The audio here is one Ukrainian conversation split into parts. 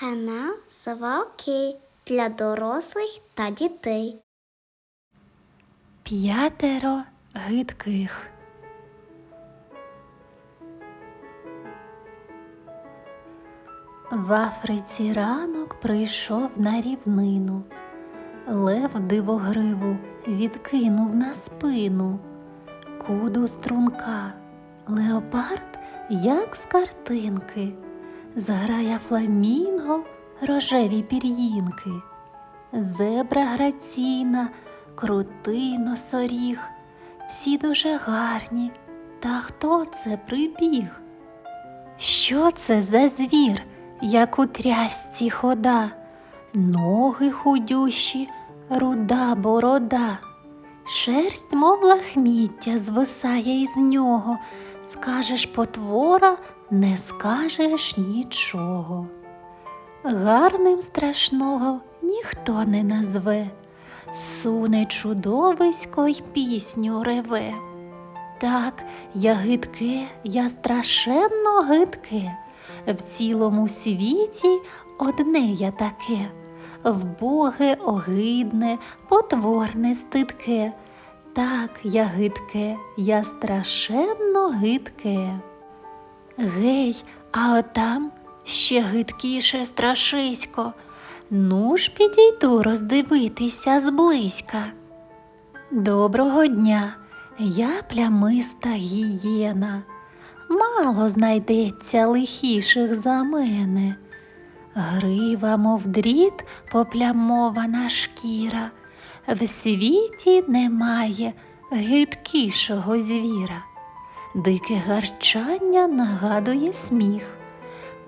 Канал Сова для дорослих та дітей. П'ятеро гидких. В Африці ранок прийшов на рівнину. Лев дивогриву відкинув на спину. Куду струнка, леопард, як з картинки, зграя фламінго, рожеві пір'їнки, зебра граційна, крутий носоріг, всі дуже гарні. Та хто це прибіг? Що це за звір, як у трясці хода, ноги худющі, руда борода, шерсть, мов лахміття, звисає із нього. Скажеш потвора, не скажеш нічого. Гарним страшного ніхто не назве, суне чудовисько й пісню реве. Так, я гидке, я страшенно гидке, в цілому світі одне я таке, вбоге, огидне, потворне стидке. Так, я гидке, я страшенно гидке. Гей, а отам ще гидкіше страшисько. Ну ж підійду роздивитися зблизька. Доброго дня, я плямиста гієна. Мало знайдеться лихіших за мене. Грива, мов дріт, поплямована шкіра. В світі немає гидкішого звіра. Дике гарчання нагадує сміх.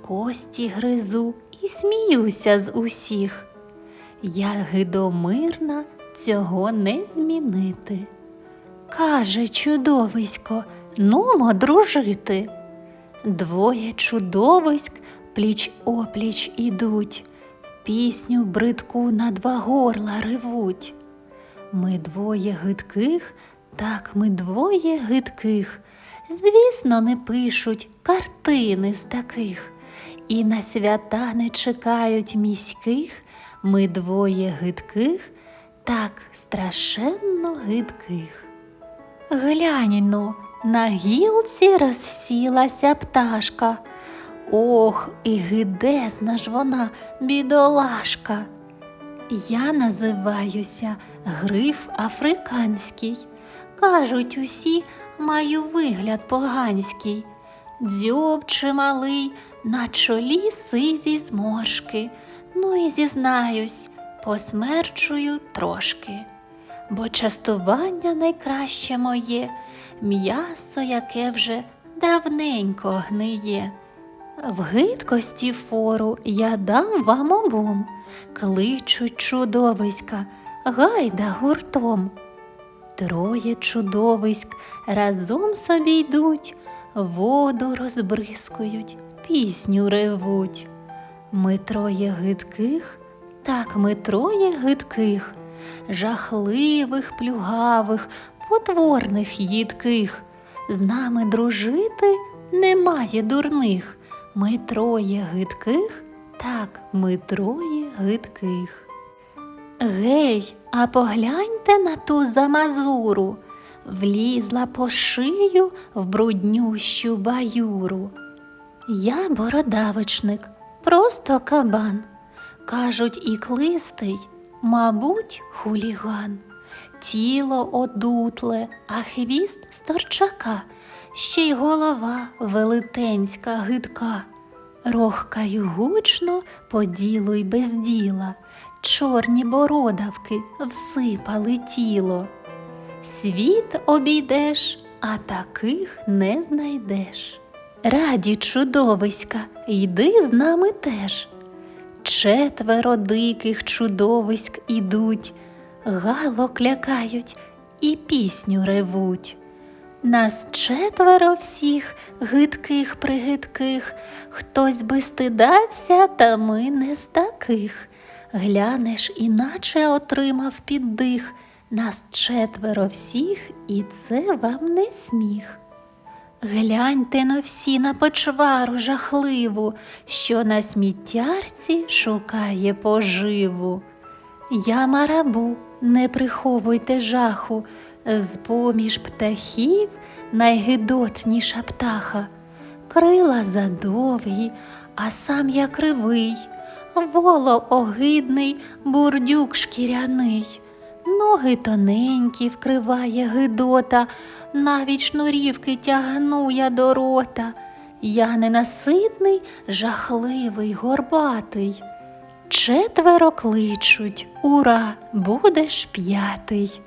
Кості гризу і сміюся з усіх. Я гидомирна, цього не змінити. Каже чудовисько, нумо дружити. Двоє чудовиськ пліч опліч ідуть, пісню бридку на два горла ревуть. Ми двоє гидких, так ми двоє гидких. Звісно, не пишуть картини з таких, і на свята не чекають міських. Ми двоє гидких, так страшенно гидких. Глянь ну, на гілці розсілася пташка. Ох, і гидезна ж вона, бідолашка. Я називаюся Гриф Африканський. Кажуть усі, маю вигляд поганський. Дзьоб чималий, на чолі сизі зморшки. Ну і зізнаюсь, посмерчую трошки. Бо частування найкраще моє, м'ясо, яке вже давненько гниє. В гидкості фору я дам вам обом, кличуть чудовиська, гайда гуртом. Троє чудовиськ разом собі йдуть, воду розбризкують, пісню ревуть. Ми троє гидких, так ми троє гидких, жахливих, плюгавих, потворних їдких. З нами дружити немає дурних. Ми троє гидких, так ми троє гидких. Гей, а погляньте на ту замазуру, влізла по шию в бруднющу баюру. Я бородавичник, просто кабан. Кажуть, і клистий, мабуть, хуліган. Тіло одутле, а хвіст сторчака, ще й голова велетенська гидка. Рохкаю гучно по ділу й без діла, чорні бородавки всипали тіло. Світ обійдеш, а таких не знайдеш. Раді чудовиська, йди з нами теж. Четверо диких чудовиськ ідуть, галок лякають і пісню ревуть. Нас четверо всіх гидких пригидких, хтось би стидався, та ми не з таких. Глянеш, іначе отримав піддих. Нас четверо всіх, і це вам не сміх. Гляньте на всі на почвару жахливу, що на сміттярці шукає поживу. Я марабу, не приховуйте жаху, з поміж птахів найгидотніша птаха, крила задовгі, а сам я кривий, воло огидний, бурдюк шкіряний, ноги тоненькі вкриває гидота, навіть шнурівки тягну я до рота. Я ненаситний, жахливий, горбатий. Четверо кличуть, ура, будеш п'ятий.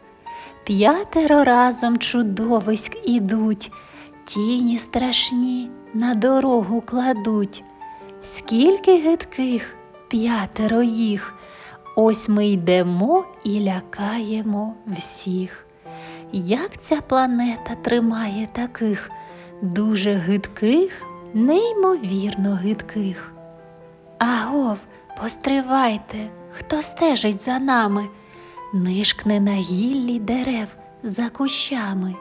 П'ятеро разом чудовиськ ідуть, тіні страшні на дорогу кладуть. Скільки гидких, п'ятеро їх. Ось ми йдемо і лякаємо всіх. Як ця планета тримає таких дуже гидких, неймовірно гидких. Агов, постривайте, хто стежить за нами, нишкне на гіллі дерев за кущами.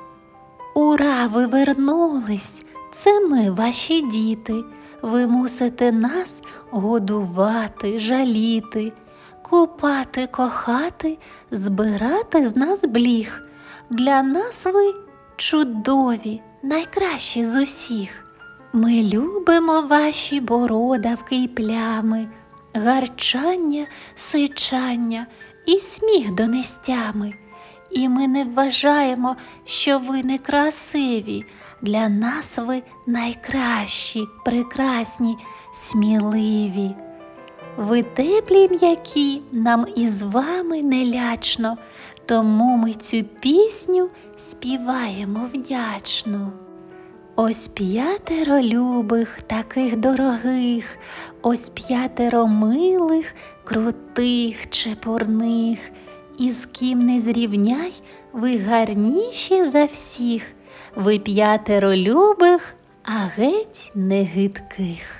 Ура, ви вернулись! Це ми, ваші діти. Ви мусите нас годувати, жаліти, купати, кохати, збирати з нас бліг. Для нас ви чудові, найкращі з усіх. Ми любимо ваші бородавки й плями, гарчання, сичання і сміх донестями. І ми не вважаємо, що ви некрасиві. Для нас ви найкращі, прекрасні, сміливі. Ви теплі м'які, нам із вами не лячно, тому ми цю пісню співаємо вдячно. Ось п'ятеро любих, таких дорогих, ось п'ятеро милих, крутих, чепурних, і з ким не зрівняй, ви гарніші за всіх, ви п'ятеро любих, а геть не гидких.